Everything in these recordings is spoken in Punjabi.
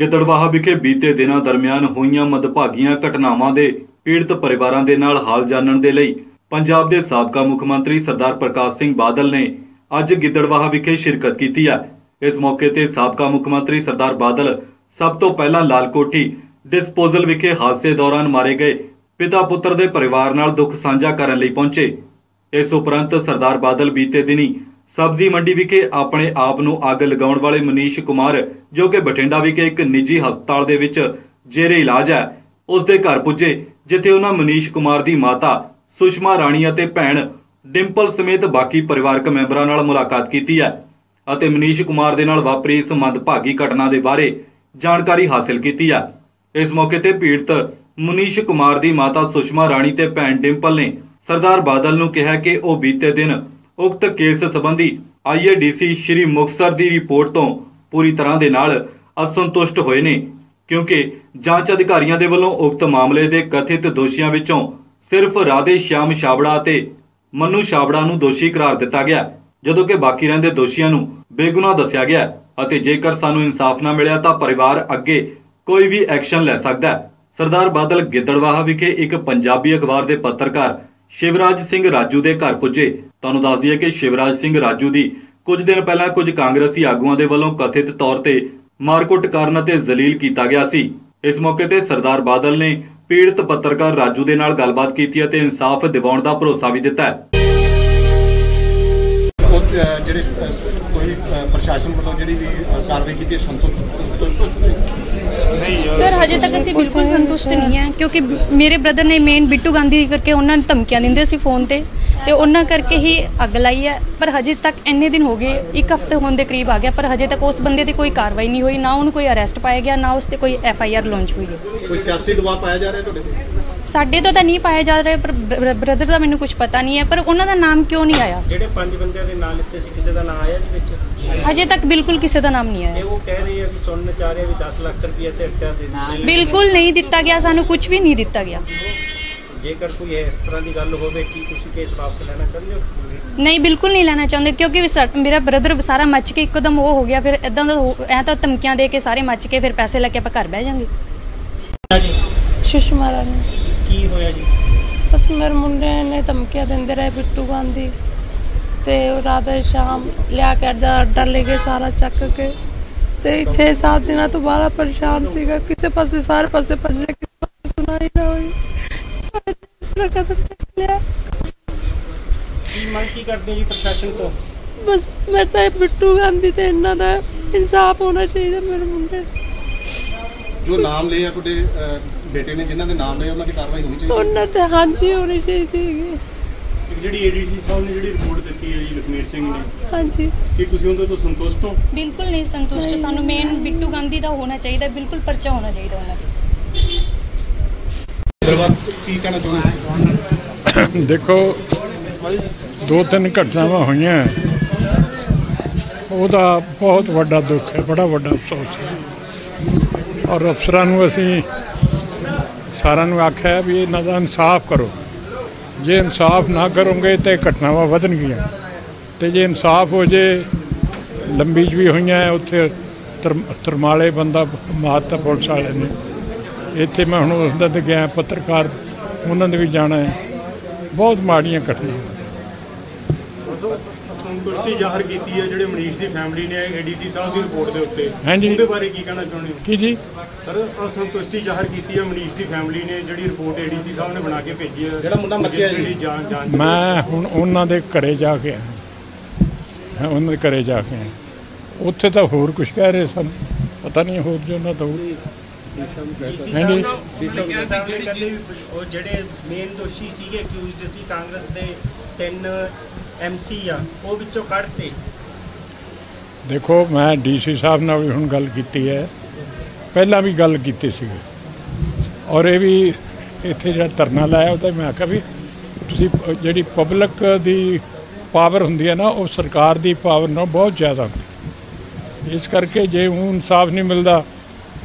ਗਿੱਦੜਵਾਹਾ ਵਿਖੇ ਬੀਤੇ ਦਿਨਾਂ ਦਰਮਿਆਨ ਹੋਈਆਂ ਮਦਭਾਗੀਆਂ ਘਟਨਾਵਾਂ ਦੇ ਪੀੜਤ ਪਰਿਵਾਰਾਂ ਦੇ ਨਾਲ ਹਾਲ ਜਾਣਨ ਦੇ ਲਈ ਪੰਜਾਬ ਦੇ ਸਾਬਕਾ ਮੁੱਖ ਮੰਤਰੀ ਸਰਦਾਰ ਪ੍ਰਕਾਸ਼ ਸਿੰਘ ਬਾਦਲ ਨੇ ਅੱਜ ਗਿੱਦੜਵਾਹਾ ਵਿਖੇ ਸ਼ਿਰਕਤ ਕੀਤੀ ਹੈ। ਇਸ ਮੌਕੇ ਤੇ ਸਾਬਕਾ ਮੁੱਖ ਮੰਤਰੀ ਸਰਦਾਰ ਬਾਦਲ ਸਭ ਤੋਂ ਪਹਿਲਾਂ ਲਾਲਕੋਠੀ ਡਿਸਪੋਜ਼ਲ ਵਿਖੇ ਹਾਦਸੇ ਦੌਰਾਨ ਮਾਰੇ ਗਏ ਪਿਤਾ ਪੁੱਤਰ ਦੇ ਪਰਿਵਾਰ ਨਾਲ ਦੁੱਖ ਸਾਂਝਾ ਕਰਨ ਲਈ ਪਹੁੰਚੇ। ਇਸ ਉਪਰੰਤ ਸਰਦਾਰ ਬਾਦਲ ਬੀਤੇ ਦਿਨੀ ਸਬਜ਼ੀ ਮੰਡੀ ਵਿਖੇ ਆਪਣੇ ਆਪ ਨੂੰ ਅੱਗ ਲਗਾਉਣ ਵਾਲੇ ਮਨੀਸ਼ ਕੁਮਾਰ, ਜੋ ਕਿ ਬਠਿੰਡਾ ਵਿਖੇ ਇੱਕ ਨਿੱਜੀ ਹਸਪਤਾਲ ਦੇ ਵਿੱਚ ਜੇਰੇ ਇਲਾਜ ਹੈ, ਉਸ ਦੇ ਘਰ ਪੁੱਜੇ, ਜਿੱਥੇ ਉਹਨਾਂ ਮਨੀਸ਼ ਕੁਮਾਰ ਦੀ ਮਾਤਾ, ਸੁਸ਼ਮਾ ਰਾਣੀ ਅਤੇ ਭੈਣ ਡਿੰਪਲ ਸਮੇਤ ਬਾਕੀ ਪਰਿਵਾਰਕ ਮੈਂਬਰਾਂ ਨਾਲ ਮੁਲਾਕਾਤ ਕੀਤੀ ਹੈ ਅਤੇ ਮਨੀਸ਼ ਕੁਮਾਰ ਦੇ ਨਾਲ ਵਾਪਰੀ ਇਸ ਮੰਦਭਾਗੀ ਘਟਨਾ ਦੇ ਬਾਰੇ ਜਾਣਕਾਰੀ ਹਾਸਲ ਕੀਤੀ ਹੈ। ਇਸ ਮੌਕੇ ਤੇ ਪੀੜਤ ਮਨੀਸ਼ ਕੁਮਾਰ ਦੀ ਮਾਤਾ ਸੁਸ਼ਮਾ ਰਾਣੀ ਤੇ ਭੈਣ ਡਿੰਪਲ ਨੇ ਸਰਦਾਰ ਬਾਦਲ ਨੂੰ ਕਿਹਾ ਕਿ ਉਹ ਬੀਤੇ ਦਿਨ ਉਕਤ ਕੇਸ ਸੰਬੰਧੀ ਆਈਏਡੀਸੀ ਸ਼੍ਰੀ ਮੁਕਤਸਰ ਦੀ ਰਿਪੋਰਟ ਤੋਂ ਪੂਰੀ ਤਰ੍ਹਾਂ ਦੇ ਨਾਲ ਅਸੰਤੁਸ਼ਟ ਹੋਏ ਨੇ, ਕਿਉਂਕਿ ਜਾਂਚ ਅਧਿਕਾਰੀਆਂ ਦੇ ਵੱਲੋਂ ਉਕਤ ਮਾਮਲੇ ਦੇ ਕਥਿਤ ਦੋਸ਼ੀਆਂ ਵਿੱਚੋਂ ਸਿਰਫ ਰਾਧੇ ਸ਼ਾਮ ਛਾਬੜਾ ਅਤੇ ਮਨੂ ਛਾਬੜਾ ਨੂੰ ਦੋਸ਼ੀ ਕਰਾਰ ਦਿੱਤਾ ਗਿਆ, ਜਦੋਂ ਕਿ ਬਾਕੀ ਰਹਿੰਦੇ ਦੋਸ਼ੀਆਂ ਨੂੰ ਬੇਗੁਨਾਹ ਦੱਸਿਆ ਗਿਆ ਅਤੇ ਜੇਕਰ ਸਾਨੂੰ ਇਨਸਾਫ ਨਾ ਮਿਲਿਆ ਤਾਂ ਪਰਿਵਾਰ ਅੱਗੇ ਕੋਈ ਵੀ ਐਕਸ਼ਨ ਲੈ ਸਕਦਾ ਹੈ। ਸਰਦਾਰ ਬਾਦਲ ਗਿੱਦੜਵਾਹਾ ਵਿਖੇ ਇੱਕ ਪੰਜਾਬੀ ਅਖਬਾਰ ਦੇ ਪੱਤਰਕਾਰ ਸ਼ਿਵਰਾਜ ਸਿੰਘ ਰਾਜੂ ਦੇ ਘਰ ਪੁੱਜੇ। ਤੁਹਾਨੂੰ ਦੱਸ ਦਈਏ ਕਿ ਸ਼ਿਵਰਾਜ ਸਿੰਘ ਰਾਜੂ ਦੀ ਕੁਝ ਦਿਨ ਪਹਿਲਾਂ ਕੁਝ ਕਾਂਗਰਸੀ ਆਗੂਆਂ ਦੇ ਵੱਲੋਂ ਕਥਿਤ ਤੌਰ ਤੇ ਮਾਰਕੁੱਟ ਕਰਨ ਅਤੇ ਜ਼ਲੀਲ ਕੀਤਾ ਗਿਆ ਸੀ। ਇਸ ਮੌਕੇ ਤੇ ਸਰਦਾਰ ਬਾਦਲ ਨੇ ਪੀੜਤ ਪੱਤਰਕਾਰ ਰਾਜੂ ਦੇ ਨਾਲ ਗੱਲਬਾਤ ਕੀਤੀ ਅਤੇ ਇਨਸਾਫ ਦਿਵਾਉਣ ਦਾ ਭਰੋਸਾ ਵੀ ਦਿੱਤਾ ਜਿਹੜੇ ਅ, ਕੋਈ ਅ, ਪ੍ਰਸ਼ਾਸਨ ਵੱਲੋਂ ਜਿਹੜੀ ਵੀ ਅ, ਕਾਰਵਾਈ ਕੀਤੀ ਹੈ ਸੰਤੁਸ਼ਟ ਨਹੀਂ ਸਰ ਹਜੇ ਤੱਕ ਅਸੀਂ ਬਿਲਕੁਲ ਸੰਤੁਸ਼ਟ ਨਹੀਂ। ਹੈ ਕਿਉਂਕਿ ਮੇਰੇ ਬ੍ਰਦਰ ਨੇ ਮੇਨ ਬਿੱਟੂ ਗਾਂਧੀ ਕਰਕੇ ਉਹਨਾਂ ਨੂੰ ਧਮਕੀਆਂ ਦਿੰਦੇ ਸੀ ਫੋਨ ਤੇ ਤੇ ਉਹਨਾਂ ਕਰਕੇ ਹੀ ਅੱਗ ਲਾਈ ਹੈ। ਪਰ ਹਜੇ ਤੱਕ ਇੰਨੇ ਦਿਨ ਹੋ ਗਏ ਇੱਕ ਹਫ਼ਤੇ ਹੋਣ ਦੇ ਕਰੀਬ ਆ ਗਿਆ ਪਰ ਹਜੇ ਤੱਕ ਉਸ ਬੰਦੇ ਦੀ ਕੋਈ ਕਾਰਵਾਈ ਨਹੀਂ ਹੋਈ ਨਾ ਉਹਨੂੰ ਕੋਈ ਅਰੈਸਟ ਪਾਇਆ ਗਿਆ ਨਾ ਉਸ ਤੇ ਕੋਈ ਐਫ ਆਈ ਆਰ ਲਾਂਚ ਹੋਈ ਹੈ। ਕੋਈ ਸਿਆਸੀ ਦਬਾਅ ਪਾਇਆ ਜਾ ਰਿਹਾ ਤੁਹਾਡੇ ਤੇ? ਸਾਡੇ ਤੋਂ ਤਾਂ ਨਹੀਂ ਪਾਇਆ ਜਾ ਰਿਹਾ ਪਰ ਬ੍ਰਦਰ ਦਾ ਮੈਨੂੰ ਕੁਝ ਪਤਾ ਨਹੀਂ ਹੈ ਪਰ ਉਹਨਾਂ ਦਾ ਨਾਮ ਕਿਉਂ ਨਹੀਂ ਆਇਆ? ਜਿਹੜੇ ਪੰਜ ਬੰਦਿਆਂ ਦੇ ਨਾਂ ਲਿੱਤੇ ਸੀ ਕਿਸੇ ਦਾ ਨਾਂ ਆਇਆ ਜੀ ਵਿੱਚ? ਹਜੇ ਤੱਕ ਬਿਲਕੁਲ ਕਿਸੇ ਦਾ ਨਾਮ ਨਹੀਂ ਇਹ ਆਇਆ ਉਹ ਕਹਿ ਰਹੇ ਆ ਕਿ ਸੁਣਨ ਚ ਆ ਰਿਹਾ ਵੀ 10 ਲੱਖ ਰੁਪਏ ਤੇ ਹੱਟਾ ਦੇ ਦਿੰਦੇ ਬਿਲਕੁਲ ਨਹੀਂ ਦਿੱਤਾ ਗਿਆ ਸਾਨੂੰ ਕੁਝ ਵੀ ਨਹੀਂ ਦਿੱਤਾ ਗਿਆ। ਜੇਕਰ ਕੋਈ ਇਸ ਤਰ੍ਹਾਂ ਦੀ ਗੱਲ ਹੋਵੇ ਕੀ ਤੁਸੀਂ ਕੇਸ ਵਾਪਸ ਲੈਣਾ ਚਾਹੁੰਦੇ ਹੋ? ਨਹੀਂ ਬਿਲਕੁਲ ਨਹੀਂ ਲੈਣਾ ਚਾਹੁੰਦੇ ਕਿਉਂਕਿ ਮੇਰਾ ਬ੍ਰਦਰ ਸਾਰਾ ਮੱਚ ਕੇ ਇੱਕਦਮ ਉਹ ਹੋ ਗਿਆ ਫਿਰ ਇਦਾਂ ਦਾ ਹੋ- ਐਂ ਤਾਂ ਧਮਕੀਆਂ ਦੇ ਕੇ ਸਾਰੇ ਮੱਚ ਕੇ ਫਿਰ ਪੈਸੇ ਲੈ ਕੇ ਆਪਾਂ ਘਰ ਬਹਿ ਜਾਾਂਗੇ। ਜੀ ਸੁਸ਼ਮਾ ਰਾਣੀ ਕੀ ਹੋਇਆ ਜੀ? ਬਸ ਮੇਰੇ ਮੁੰਡੇ ਨੇ ਧਮਕੀਆਂ ਦਿੰਦੇ ਰਹੇ ਬਿੱਟੂ ਗਾਂਧੀ ਤੇ ਉਹ ਰਾਧਾ ਸ਼ਾਮ ਲਿਆ ਕੇ ਅੱਡਾ ਅੱਡਾ ਲੈ ਗਏ ਸਾਰਾ ਚੱਕ ਕੇ। ਤੇ 6-7 ਦਿਨਾਂ ਤੋਂ ਬਾਅਦ ਪਰੇਸ਼ਾਨ ਸੀਗਾ। ਕਿਸੇ ਪਾਸੇ ਸਾਰੇ ਪਾਸੇ ਭੱਜੇ ਕਿਸੇ ਪਾਸੇ ਸੁਣਾਈ ਨਾ ਹੋਈ। ਇਸ ਤਰ੍ਹਾਂ ਕਦਮ ਚੱਕ ਲਿਆ। ਕੀ ਮੰਗ ਕੀ ਕਰਦੇ ਹੋ ਜੀ ਪ੍ਰਸ਼ਾਸਨ ਤੋਂ? ਬਸ ਮੈਂ ਤਾਂ ਬਿੱਟੂ ਗਾਂਧੀ ਤੇ ਇਹਨਾਂ ਦਾ ਇਨਸਾਫ ਹੋਣਾ ਚਾਹੀਦਾ ਮੇਰੇ ਮੁੰਡੇ। ਜੋ ਨਾਮ ਲਏ ਆ ਤੁਹਾਡੇ ਬੇਟੇ ਨੇ ਜਿਨ੍ਹਾਂ ਦੇ ਨਾਮ ਲਏ ਉਹਨਾਂ ਦੀ ਕਾਰਵਾਈ ਹੋਣੀ ਚਾਹੀਦੀ ਉਹਨਾਂ ਤੇ ਹਾਂਜੀ ਹੋਣੀ ਚਾਹੀਦੀ ਹੈਗੀ। ਇੱਕ ਜਿਹੜੀ ਏਡੀਸੀ ਸਾਹਿਬ ਨੇ ਜਿਹੜੀ ਰਿਪੋਰਟ ਦਿੱਤੀ ਹੈ ਜੀ ਲਖਮੀਰ ਸਿੰਘ ਨੇ ਹਾਂਜੀ। ਕੀ ਤੁਸੀਂ ਉਹਦੇ ਤੋਂ ਸੰਤੁਸ਼ਟ ਹੋ? ਬਿਲਕੁਲ ਨਹੀਂ ਸੰਤੁਸ਼ਟ। ਸਾਨੂੰ ਮੇਨ ਬਿੱਟੂ ਗਾਂਧੀ ਦਾ ਹੋਣਾ ਚਾਹੀਦਾ ਬਿਲਕੁਲ ਪਰਚਾ ਹੋਣਾ ਚਾਹੀਦਾ ਉਹਨਾਂ ਤੇ। ਦਰਬਾਰ ਕੀ ਕਹਿਣਾ ਚਾਹੁੰਦੇ ਦੇਖੋ ਦੋ ਤਿੰਨ ਘਟਨਾਵਾਂ ਹੋਈਆਂ। ਉਹਦਾ ਬਹੁਤ ਵੱਡਾ ਦੁੱਖ ਹੈ ਬੜਾ ਵੱਡਾ ਅਫਸੋਸ ਹੈ। ਔਰ ਅਫਸਰਾਂ ਨੂੰ ਅਸੀਂ ਸਾਰਿਆਂ ਨੂੰ ਆਖਿਆ ਵੀ ਇਹਨਾਂ ਦਾ ਇਨਸਾਫ ਕਰੋ। ਜੇ ਇਨਸਾਫ ਨਾ ਕਰੋਗੇ ਤੇ ਘਟਨਾਵਾਂ ਵਧਣਗੀਆਂ। ਤੇ ਜੇ ਇਨਸਾਫ ਹੋ ਜੇ, ਲੰਬੀ 'ਚ ਵੀ ਹੋਈਆਂ ਉੱਥੇ ਤਰ- ਤਰਮਾਲੇ ਬੰਦਾ ਮਾਤਾ ਪੁਲਿਸ ਵਾਲੇ ਨੇ। ਇੱਥੇ ਮੈਂ ਹੁਣ ਉਹਨਾਂ ਦੇ ਗਿਆ ਪੱਤਰਕਾਰ, ਉਹਨਾਂ ਦੇ ਵੀ ਜਾਣਾ ਹੈ ਬਹੁਤ ਮਾੜੀਆਂ ਘਟਨਾਵਾਂ। ਸੰਤੁਸ਼ਟੀ ਜ਼ਾਹਰ ਕੀਤੀ ਹੈ ਜਿਹੜੇ ਮਨੀਸ਼ ਦੀ ਫੈਮਿਲੀ ਨੇ ਏਡੀਸੀ ਸਾਹਿਬ ਦੀ ਰਿਪੋਰਟ ਦੇ ਉੱਤੇ? ਹਾਂਜੀ। ਉਹਦੇ ਬਾਰੇ ਕੀ ਕਹਿਣਾ ਚਾਹੁੰਦੇ ਹੋ? ਕੀ ਜੀ? ਸਰ ਅਸੰਤੁਸ਼ਟੀ ਜ਼ਾਹਰ ਕੀਤੀ ਹੈ ਮਨੀਸ਼ ਦੀ ਫੈਮਿਲੀ ਨੇ ਜਿਹੜੀ ਰਿਪੋਰਟ ਏਡੀਸੀ ਸਾਹਿਬ ਨੇ ਬਣਾ ਕੇ ਭੇਜੀ ਹੈ। ਜਿਹੜਾ ਮੁੰਡਾ ਮੱਚਿਆ ਜੀ। ਜਾਂਚ ਜਾਂਚ ਮੈਂ ਹੁਣ ਉਹਨਾਂ ਦੇ ਘਰੇ ਜਾ ਕੇ ਆਇਆ। ਮੈਂ ਉਹਨਾਂ ਦੇ ਘਰੇ ਜਾ ਕੇ ਆਇਆ। ਉੱਥੇ ਤਾਂ ਹੋਰ ਕੁਝ ਕਹਿ ਰਹੇ ਸਨ। ਪਤਾ ਨਹੀਂ ਹੋਰ ਜੋ ਉਹਨਾਂ ਤੋਂ ਹਾਂਜੀ। ਉਹ ਜਿਹੜੇ ਮੇਨ ਦੋਸ਼ੀ ਸੀਗੇ ਅਕਿਊਜ਼ਡ ਸੀ ਕਾਂਗਰਸ ਦੇ ਤਿੰਨ ਐਮਸੀ ਆ ਉਹ ਵਿੱਚੋਂ ਕੱਢਤੇ। ਦੇਖੋ ਮੈਂ ਡੀਸੀ ਸਾਹਿਬ ਨਾਲ ਵੀ ਹੁਣ ਗੱਲ ਕੀਤੀ ਹੈ। ਪਹਿਲਾਂ ਵੀ ਗੱਲ ਕੀਤੀ ਸੀ ਔਰ ਇਹ ਵੀ ਇੱਥੇ ਜਿਹੜਾ ਧਰਨਾ ਲਾਇਆ ਉਹ ਤਾਂ ਮੈਂ ਆਖਿਆ ਵੀ ਤੁਸੀਂ ਜਿਹੜੀ ਪਬਲਿਕ ਦੀ ਪਾਵਰ ਹੁੰਦੀ ਹੈ ਨਾ ਉਹ ਸਰਕਾਰ ਦੀ ਪਾਵਰ ਨਾਲੋਂ ਬਹੁਤ ਜ਼ਿਆਦਾ ਹੁੰਦੀ ਹੈ। ਇਸ ਕਰਕੇ ਜੇ ਉਹ ਇਨਸਾਫ ਨਹੀਂ ਮਿਲਦਾ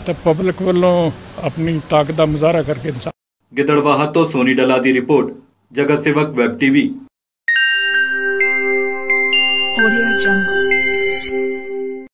ਤਾਂ ਪਬਲਿਕ ਵੱਲੋਂ ਆਪਣੀ ਤਾਕਤ ਦਾ ਮੁਜ਼ਾਹਰਾ ਕਰਕੇ ਇਨਸਾਫ ਗਿੱਦੜਵਾਹਾ ਤੋਂ ਸੋਨੀ ਡੱਲਾ ਦੀ ਰਿਪੋਰਟ ਜਗਤ ਸੇਵਕ ਵੈਬ ਟੀਵੀ। Audio Jungle.